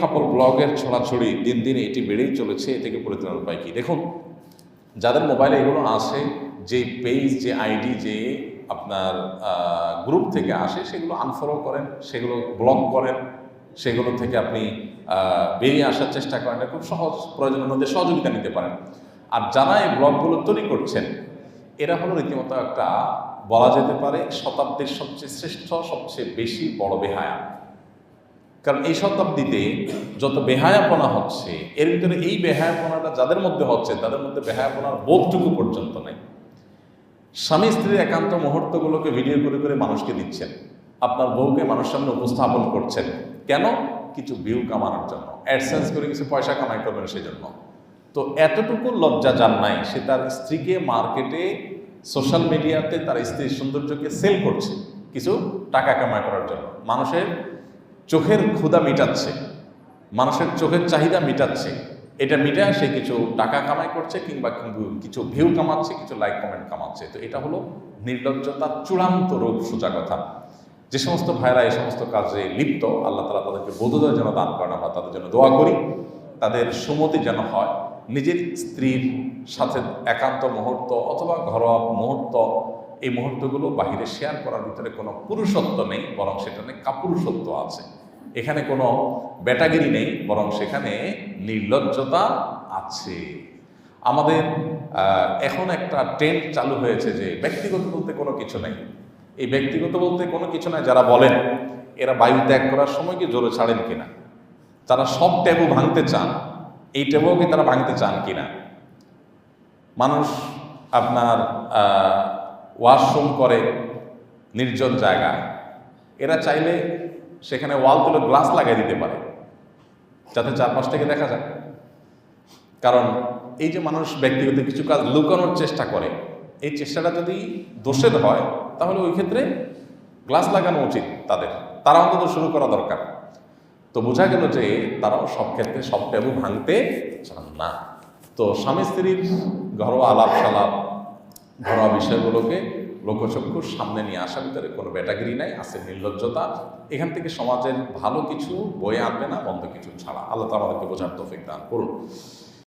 কাপল ব্লগের ছড়াছড়ি দিন দিন এটি বেড়েই চলেছে, এ থেকে পরিত্রাণ উপায় কি? দেখুন, যাদের মোবাইলে এগুলো আসে যে পেজ যে আইডি যে আপনার গ্রুপ থেকে আসে, সেগুলো আনফলো করেন, সেগুলো ব্লক করেন, সেগুলো থেকে আপনি বেরিয়ে আসার চেষ্টা করেন খুব সহজ, প্রয়োজনের মধ্যে সহযোগিতা নিতে পারেন। আর যারা এই ব্লগগুলো তৈরি করছেন, এরা হলো রীতিমতো একটা বলা যেতে পারে শতাব্দীর সবচেয়ে শ্রেষ্ঠ, সবচেয়ে বেশি বড় বেহায়া। কারণ এই শতাব্দীতে যত বেহায়াপনা হচ্ছে, এর ভিতরে এই বেহায়াপনাটা যাদের মধ্যে হচ্ছে, তাদের মধ্যে বেহায়াপনার বোধটুকু পর্যন্ত নেই। স্বামী স্ত্রীর একান্ত মুহূর্তগুলোকে ভিডিও করে করে মানুষকে দিচ্ছেন। আপনার বউকে মানুষের সামনে উপস্থাপন করছেন। কেন? কিছু ভিউ কামানোর জন্য। অ্যাডসেন্স করে কিছু পয়সা কামাই করবেন সেই জন্য তো এতটুকু লজ্জা যার নাই, সে তার স্ত্রীকে মার্কেটে, সোশ্যাল মিডিয়াতে তার স্ত্রীর সৌন্দর্যকে সেল করছে কিছু টাকা কামাই করার জন্য। মানুষের চোখের ক্ষুধা মিটাচ্ছে, মানুষের চোখের চাহিদা মিটাচ্ছে, এটা মিটায় সে কিছু টাকা কামাই করছে কিংবা কিছু ভিউ কামাচ্ছে, কিছু লাইক কমেন্ট কামাচ্ছে। তো এটা হলো নির্লজ্জতার চূড়ান্ত রূপ সোজা কথা যে সমস্ত ভাইরা এই সমস্ত কাজে লিপ্ত, আল্লাহ তালা তাদেরকে বোধোদয় যেন দান করেন, আমরা তাদের জন্য দোয়া করি। তাদের সুমতি যেন হয়, নিজের স্ত্রীর সাথে একান্ত মুহূর্ত অথবা ঘরোয়া মুহূর্ত, এই মুহূর্তগুলো বাহিরে শেয়ার করার ভিতরে কোনো পুরুষত্ব নেই, বরং সেখানে কাপুরুষত্ব আছে। এখানে কোনো ব্যাটাগিরি নেই, বরং সেখানে নির্লজ্জতা আছে। আমাদের এখন একটা ট্রেন্ড চালু হয়েছে যে ব্যক্তিগত বলতে কোনো কিছু নেই। এই ব্যক্তিগত বলতে কোনো কিছু নাই, যারা বলেন, এরা বায়ু ত্যাগ করার সময় কি জোরে ছাড়েন কিনা? তারা সব ট্যাবু ভাঙতে চান, এই ট্যাবুও কি তারা ভাঙতে চান কিনা? মানুষ আপনার ওয়াশরুম করে নির্জন জায়গায়। এরা চাইলে সেখানে ওয়াল তুলে গ্লাস লাগিয়ে দিতে পারে। যাতে চারপাশ থেকে দেখা যায়। কারণ এই যে মানুষ ব্যক্তিগত কিছু কাজ লুকানোর চেষ্টা করে, এই চেষ্টাটা যদি দোষের হয়, তাহলে ওই ক্ষেত্রে গ্লাস লাগানো উচিত তাদের। তারা অন্তত শুরু করা দরকার। তো বোঝা গেল যে তারাও সব ক্ষেত্রে সব ট্যাবু ভাঙতে চান না। তো স্বামী স্ত্রীর ঘরোয়া আলাপ সালাপ ঘরোয়া বিষয়গুলোকে লোকচক্ষুর সামনে নিয়ে আসার ভিতরে কোনো ব্যাটাগিরি নাই, আছে নির্লজ্জতা। এখান থেকে সমাজের ভালো কিছু বয়ে আনবে না, বন্ধ কিছু ছাড়া। আল্লাহ আমাদেরকে বোঝার তোফিক দান করুন।